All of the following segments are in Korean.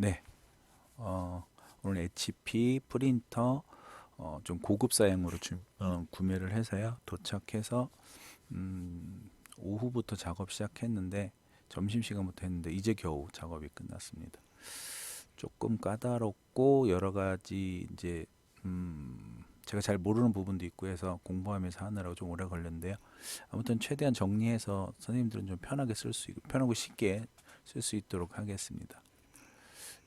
네. 어, 오늘 HP 프린터 어, 좀 고급 사양으로 주, 어, 구매를 해서요. 도착해서 음, 오후부터 작업 시작했는데 점심 시간부터 했는데 이제 겨우 작업이 끝났습니다. 조금 까다롭고 여러 가지 이제 음, 제가 잘 모르는 부분도 있고 해서 공부하면서 하느라고 좀 오래 걸렸는데요. 아무튼 최대한 정리해서 선생님들은 좀 편하게 쓸 수 있고 편하고 쉽게 쓸 수 있도록 하겠습니다.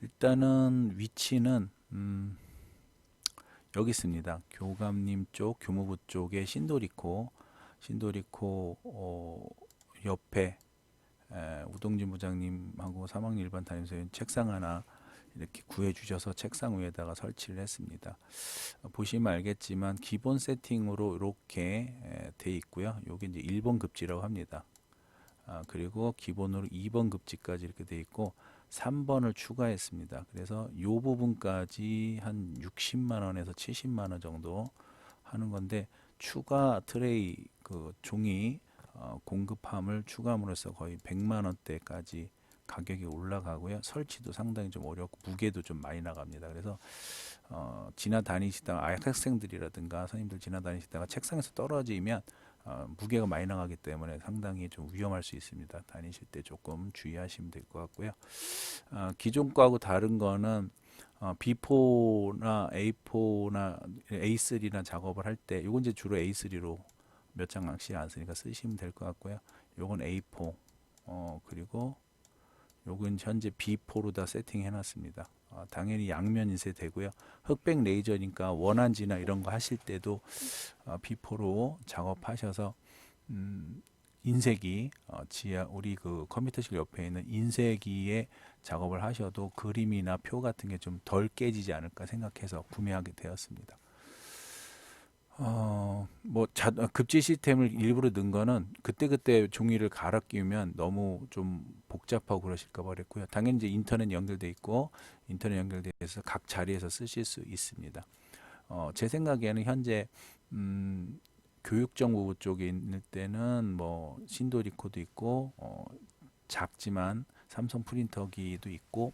일단은 위치는 음, 여기 있습니다. 교감님 쪽, 교무부 쪽에 신도리코, 신도리코 어, 옆에 에, 우동진 부장님하고 3학년 일반 담임선생님 책상 하나 이렇게 구해 주셔서 책상 위에다가 설치를 했습니다. 어, 보시면 알겠지만 기본 세팅으로 이렇게 에, 돼 있고요. 여기 이제 1번 급지라고 합니다. 아, 그리고 기본으로 2번 급지까지 이렇게 돼 있고 3번을 추가했습니다. 그래서 이 부분까지 한 60만 원에서 70만 원 정도 하는 건데 추가 트레이 그 종이 어, 공급함을 추가함으로써 거의 100만 원대까지 가격이 올라가고요. 설치도 상당히 좀 어렵고 무게도 좀 많이 나갑니다. 그래서 어, 지나다니시다가 아, 학생들이라든가 선생님들 지나다니시다가 책상에서 떨어지면 어, 무게가 많이 나가기 때문에 상당히 좀 위험할 수 있습니다. 다니실 때 조금 주의하시면 될 것 같고요. 어, 기존 거하고 다른 거는 어, B4나 A4나 A3나 작업을 할때 요건 이제 주로 A3로 몇 장씩 안 쓰니까 쓰시면 될 것 같고요. 요건 A4 어, 그리고 요건 현재 B4로 다 세팅해 놨습니다. 어, 당연히 양면 인쇄 되고요. 흑백 레이저니까 원한지나 이런 거 하실 때도 어, B4로 작업하셔서 음, 인쇄기 어, 지하 우리 그 컴퓨터실 옆에 있는 인쇄기에 작업을 하셔도 그림이나 표 같은 게 좀 덜 깨지지 않을까 생각해서 구매하게 되었습니다. 어, 뭐 자, 급지 시스템을 일부러 넣은 거는 그때그때 종이를 갈아 끼우면 너무 좀 복잡하고 그러실까 봐 그랬고요. 당연히 이제 인터넷 연결돼 있고 인터넷 연결돼서 각 자리에서 쓰실 수 있습니다. 어, 제 생각에는 현재 음, 교육정보부 쪽에 있는 때는 뭐 신도리코도 있고 어, 작지만 삼성 프린터기도 있고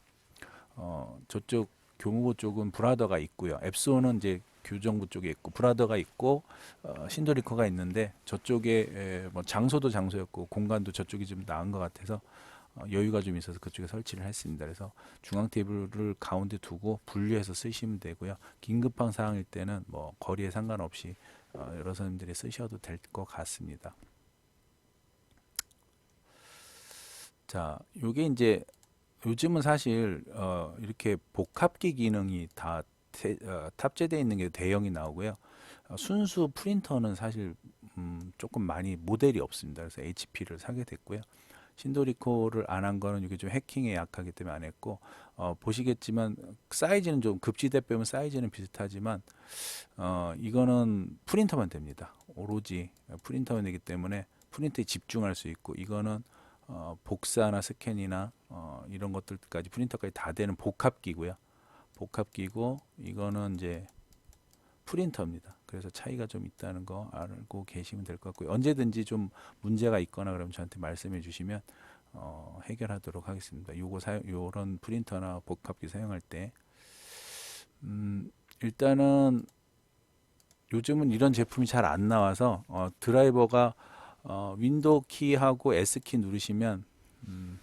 어, 저쪽 교무부 쪽은 브라더가 있고요. 앱소는 이제 교정부 쪽에 있고 브라더가 있고 어, 신도리코가 있는데 저쪽에 에, 뭐 장소도 장소였고 공간도 저쪽이 좀 나은 것 같아서 어, 여유가 좀 있어서 그쪽에 설치를 했습니다. 그래서 중앙 테이블을 가운데 두고 분류해서 쓰시면 되고요. 긴급한 사항일 때는 뭐 거리에 상관없이 어, 여러 선생님들이 쓰셔도 될 것 같습니다. 자, 요게 이제 요즘은 사실 어, 이렇게 복합기 기능이 다 태, 어, 탑재되어 있는 게 대형이 나오고요. 어, 순수 프린터는 사실 음, 조금 많이 모델이 없습니다. 그래서 HP를 사게 됐고요. 신도리코를 안 한 거는 이게 좀 해킹에 약하기 때문에 안 했고 어, 보시겠지만 사이즈는 좀 급지대 빼면 사이즈는 비슷하지만 어, 이거는 프린터만 됩니다. 오로지 프린터만 되기 때문에 프린터에 집중할 수 있고 이거는 어, 복사나 스캔이나 어, 이런 것들까지 프린터까지 다 되는 복합기고요. 복합기고 이거는 이제 프린터입니다. 그래서 차이가 좀 있다는 거 알고 계시면 될 것 같고요. 언제든지 좀 문제가 있거나 그러면 저한테 말씀해 주시면 어, 해결하도록 하겠습니다. 요거 사용 요런 프린터나 복합기 사용할 때 음, 일단은 요즘은 이런 제품이 잘 안 나와서 어, 드라이버가 어, 윈도우 키하고 S 키 누르시면 음,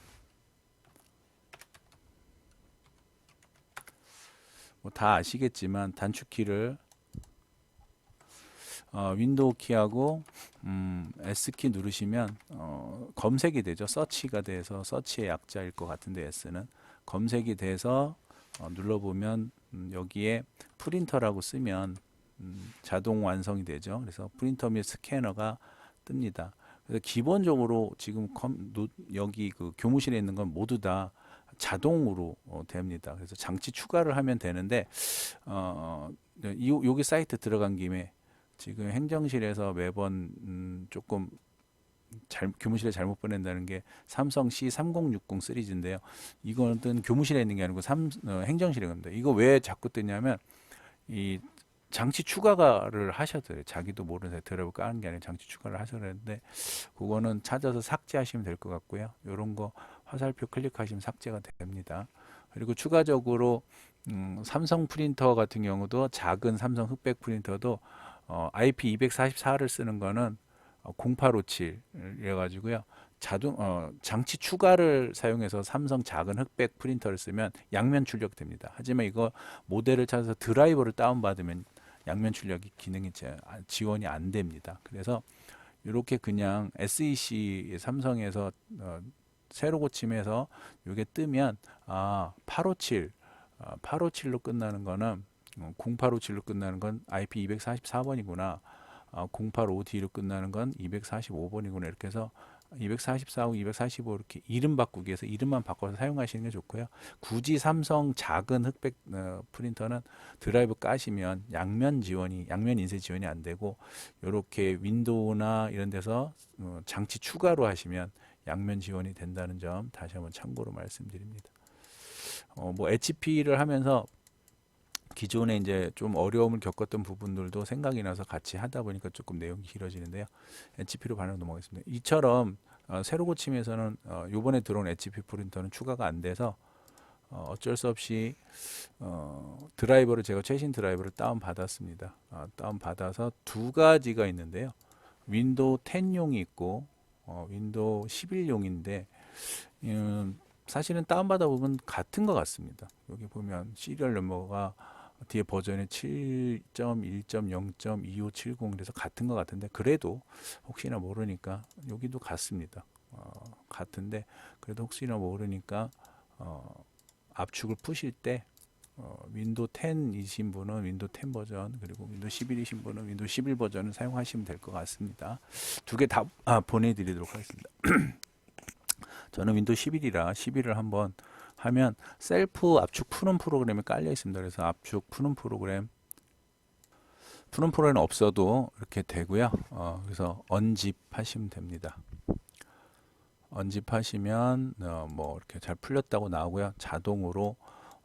뭐 다 아시겠지만 단축키를 어, 윈도우 키하고 음, S 키 누르시면 어, 검색이 되죠. 서치가 돼서 서치의 약자일 것 같은데 S는 검색이 돼서 어, 눌러보면 음, 여기에 프린터라고 쓰면 음, 자동 완성이 되죠. 그래서 프린터 및 스캐너가 뜹니다. 그래서 기본적으로 지금 컴, 노, 여기 그 교무실에 있는 건 모두 다 자동으로 어, 됩니다. 그래서 장치 추가를 하면 되는데 어, 이, 여기 사이트 들어간 김에 지금 행정실에서 매번 음, 조금 잘, 교무실에 잘못 보낸다는 게 삼성 C3060 시리즈인데요. 이거는 교무실에 있는 게 아니고 삼, 어, 행정실에 있는데 이거 왜 자꾸 뜨냐면 이 장치 추가를 하셔도 돼요. 자기도 모르는 사이 드랍을 까는 게 아니라 장치 추가를 하셔야 되는데 그거는 찾아서 삭제하시면 될 것 같고요. 이런 거 화살표 클릭하시면 삭제가 됩니다. 그리고 추가적으로 음, 삼성 프린터 같은 경우도 작은 삼성 흑백 프린터도 어, IP244를 쓰는 거는 어, 0857 가지고요. 자동 어, 장치 추가를 사용해서 삼성 작은 흑백 프린터를 쓰면 양면 출력됩니다. 하지만 이거 모델을 찾아서 드라이버를 다운받으면 양면 출력이 기능이 제- 아, 지원이 안 됩니다. 그래서 이렇게 그냥 SEC 삼성에서 어, 새로 고침해서 이게 뜨면 아 857, 아, 857로 끝나는 거는 어, 0857로 끝나는 건 IP 244번이구나. 아, 085D로 끝나는 건 245번이구나. 이렇게 해서 244하고 245 이렇게 이름 바꾸기 해서 이름만 바꿔서 사용하시는 게 좋고요. 굳이 삼성 작은 흑백 어, 프린터는 드라이브 까시면 양면 지원이 양면 인쇄 지원이 안 되고 이렇게 윈도우나 이런 데서 어, 장치 추가로 하시면 양면 지원이 된다는 점 다시 한번 참고로 말씀드립니다. 어, 뭐 HP를 하면서 기존에 이제 좀 어려움을 겪었던 부분들도 생각이 나서 같이 하다 보니까 조금 내용이 길어지는데요. HP로 반응 넘어가겠습니다. 이처럼 어, 새로 고침에서는 어, 요번에 들어온 HP 프린터는 추가가 안 돼서 어, 어쩔 수 없이 어, 드라이버를 제가 최신 드라이버를 다운 받았습니다. 아, 다운 받아서 두 가지가 있는데요. 윈도우 10용이 있고 어, 윈도우 11용인데 음, 사실은 다운 받아 보면 같은 것 같습니다. 여기 보면 시리얼 넘버가 뒤에 버전이 7.1.0.2570 그래서 같은 것 같은데 그래도 혹시나 모르니까 여기도 같습니다. 어, 같은데 그래도 혹시나 모르니까 어, 압축을 푸실 때 어, 윈도우 10이신 분은 윈도우 10 버전 그리고 윈도우 11이신 분은 윈도우 11 버전을 사용하시면 될 것 같습니다. 두 개다 아, 보내드리도록 하겠습니다. 저는 윈도우 11이라 11을 한번 하면 셀프 압축 푸는 프로그램이 깔려 있습니다. 그래서 압축 푸는 프로그램 푸는 프로그램 없어도 이렇게 되고요. 어, 그래서 언집 하시면 됩니다. 언집 하시면 어, 뭐 이렇게 잘 풀렸다고 나오고요. 자동으로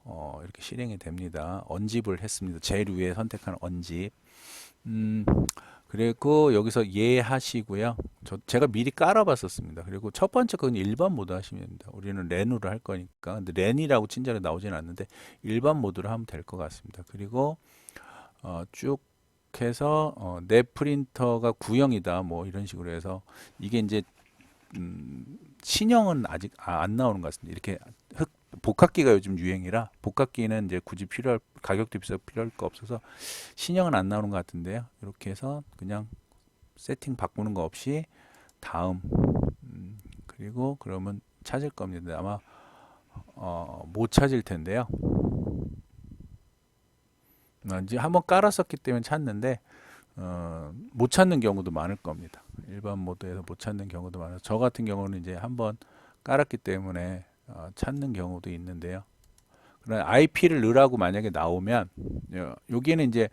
어, 이렇게 실행이 됩니다. 언집을 했습니다. 제일 위에 선택한 언집. 음, 그리고 여기서 예 하시고요. 저 제가 미리 깔아봤었습니다. 그리고 첫 번째 건 일반 모드 하시면 됩니다. 우리는 렌으로 할 거니까. 근데 렌이라고 친절히 나오지는 않는데 일반 모드로 하면 될 것 같습니다. 그리고 어, 쭉 해서 어, 내 프린터가 구형이다 뭐 이런 식으로 해서 이게 이제 음, 신형은 아직 아, 안 나오는 것 같습니다. 이렇게 흑 복합기가 요즘 유행이라 복합기는 이제 굳이 필요할 가격도 비싸고 필요할 거 없어서 신형은 안 나오는 것 같은데요. 이렇게 해서 그냥 세팅 바꾸는 거 없이 다음 음, 그리고 그러면 찾을 겁니다. 아마 어, 못 찾을 텐데요. 어, 이제 한번 깔았었기 때문에 찾는데 어, 못 찾는 경우도 많을 겁니다. 일반 모드에서 못 찾는 경우도 많아서 저 같은 경우는 이제 한번 깔았기 때문에 어, 찾는 경우도 있는데요. 그러나 IP를 넣으라고 만약에 나오면 여- 여기는 이제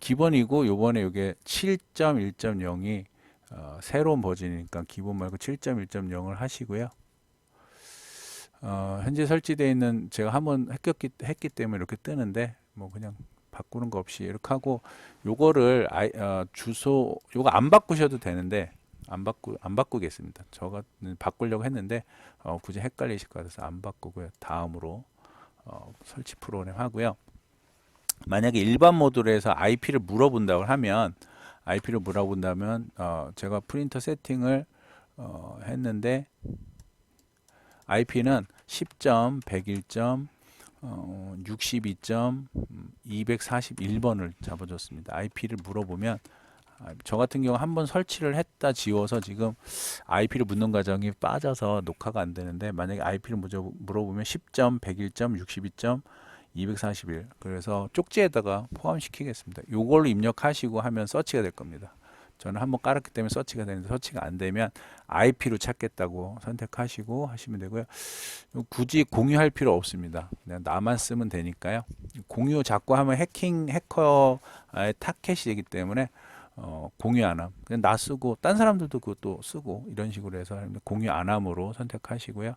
기본이고 요번에 요게 7.1.0이 어, 새로운 버전이니까 기본 말고 7.1.0을 하시고요. 어, 현재 설치되어 있는 제가 한번 했기, 했기 때문에 이렇게 뜨는데 뭐 그냥 바꾸는 거 없이 이렇게 하고 요거를 아이, 어, 주소 요거 안 바꾸셔도 되는데 안 바꾸 안 바꾸겠습니다. 저가 바꾸려고 했는데 어, 굳이 헷갈리실 것 같아서 안 바꾸고요. 다음으로 어, 설치 프로그램 하고요. 만약에 일반 해서 IP를 물어본다고 하면 IP를 물어본다면 어, 제가 프린터 세팅을 어, 했는데 IP는 10.101. 어, 62.241번을 잡아줬습니다. IP를 물어보면 아, 저 같은 경우 한 번 설치를 했다 지워서 지금 IP를 묻는 과정이 빠져서 녹화가 안 되는데 만약에 IP를 물어보면 10.101.62. 241 그래서 쪽지에다가 포함시키겠습니다. 요걸로 입력하시고 하면 서치가 될 겁니다. 저는 한번 깔았기 때문에 서치가 되는데 서치가 안 되면 IP로 찾겠다고 선택하시고 하시면 되고요. 굳이 공유할 필요 없습니다. 그냥 나만 쓰면 되니까요. 공유 자꾸 하면 해킹 해커의 타켓이 되기 때문에 어, 공유 안 함. 나 쓰고 딴 사람들도 그것도 쓰고 이런 식으로 해서 공유 안 함으로 선택하시고요.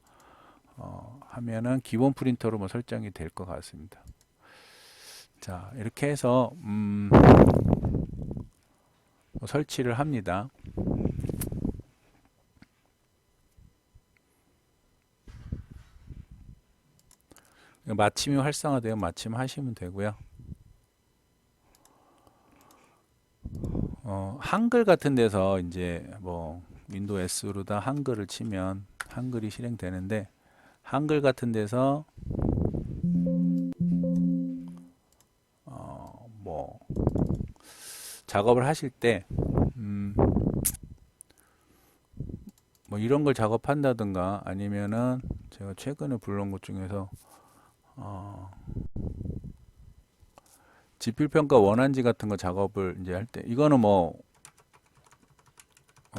어, 하면은 기본 프린터로 뭐 설정이 될 것 같습니다. 자 이렇게 해서 음, 뭐 설치를 합니다. 마침이 활성화되면 마침 하시면 되고요. 어, 한글 같은 데서 이제 뭐 윈도우 S로다 한글을 치면 한글이 실행되는데 한글 같은 데서 어, 뭐 작업을 하실 때 음, 뭐 이런 걸 작업한다든가 아니면은 제가 최근에 불러온 것 중에서 어, 지필평가 원안지 같은 거 작업을 이제 할 때 이거는 뭐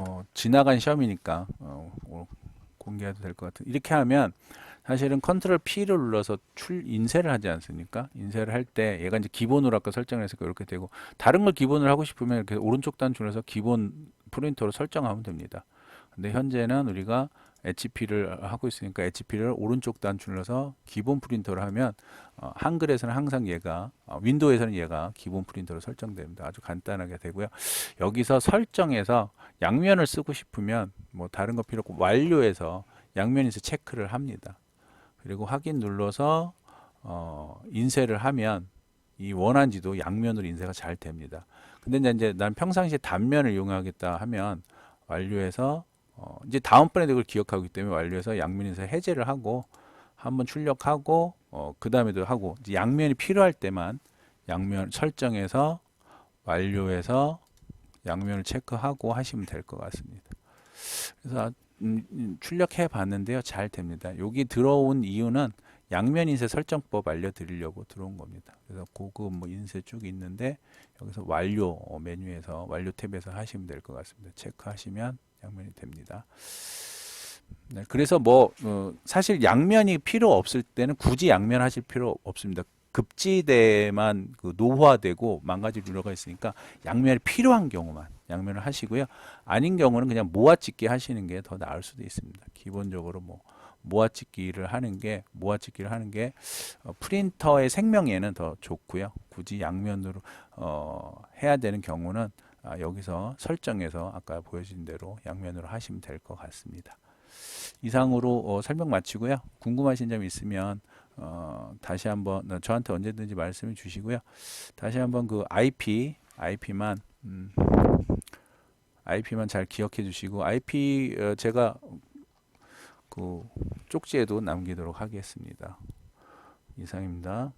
어, 지나간 시험이니까 어, 어, 공개해도 될 것 같은 이렇게 하면 사실은 컨트롤 P를 눌러서 출 인쇄를 하지 않습니까? 인쇄를 할 때 얘가 이제 기본으로 아까 설정을 해서 이렇게 되고 다른 걸 기본으로 하고 싶으면 이렇게 오른쪽 단추에서 기본 프린터로 설정하면 됩니다. 근데 현재는 우리가 HP를 하고 있으니까 HP를 오른쪽 단추 눌러서 기본 프린터로 하면 어, 한글에서는 항상 얘가 어, 윈도우에서는 얘가 기본 프린터로 설정됩니다. 아주 간단하게 되고요. 여기서 설정해서 양면을 쓰고 싶으면 뭐 다른 거 필요 없고 완료해서 양면에서 체크를 합니다. 그리고 확인 눌러서 어, 인쇄를 하면 이 원한지도 양면으로 인쇄가 잘 됩니다. 근데 이제 난 평상시에 단면을 이용하겠다 하면 완료해서 어, 이제 다음번에도 그걸 기억하기 때문에 완료해서 양면에서 해제를 하고 한번 출력하고 어, 그 다음에도 하고 양면이 필요할 때만 양면 설정해서 완료해서 양면을 체크하고 하시면 될 것 같습니다. 그래서 음, 음, 출력해 봤는데요. 잘 됩니다. 여기 들어온 이유는 양면 인쇄 설정법 알려드리려고 들어온 겁니다. 그래서 고급 뭐 인쇄 쭉 있는데 여기서 완료 어, 메뉴에서 완료 탭에서 하시면 될 것 같습니다. 체크하시면 양면이 됩니다. 네, 그래서 뭐 어, 사실 양면이 필요 없을 때는 굳이 양면 하실 필요 없습니다. 급지대만 그 노후화되고 망가질 우려가 있으니까 양면이 필요한 경우만 양면을 하시고요. 아닌 경우는 그냥 모아찍기 하시는 게 더 나을 수도 있습니다. 기본적으로 뭐 모아찍기를 하는 게 모아찍기를 하는 게 어, 프린터의 생명에는 더 좋고요. 굳이 양면으로 어, 해야 되는 경우는 아, 여기서 설정해서 아까 보여진 대로 양면으로 하시면 될 것 같습니다. 이상으로 어, 설명 마치고요. 궁금하신 점 있으면 어, 다시 한번 어, 저한테 언제든지 말씀해 주시고요. 다시 한번 그 IP IP만 음, IP만 잘 기억해 주시고 IP 어, 제가 그 쪽지에도 남기도록 하겠습니다. 이상입니다.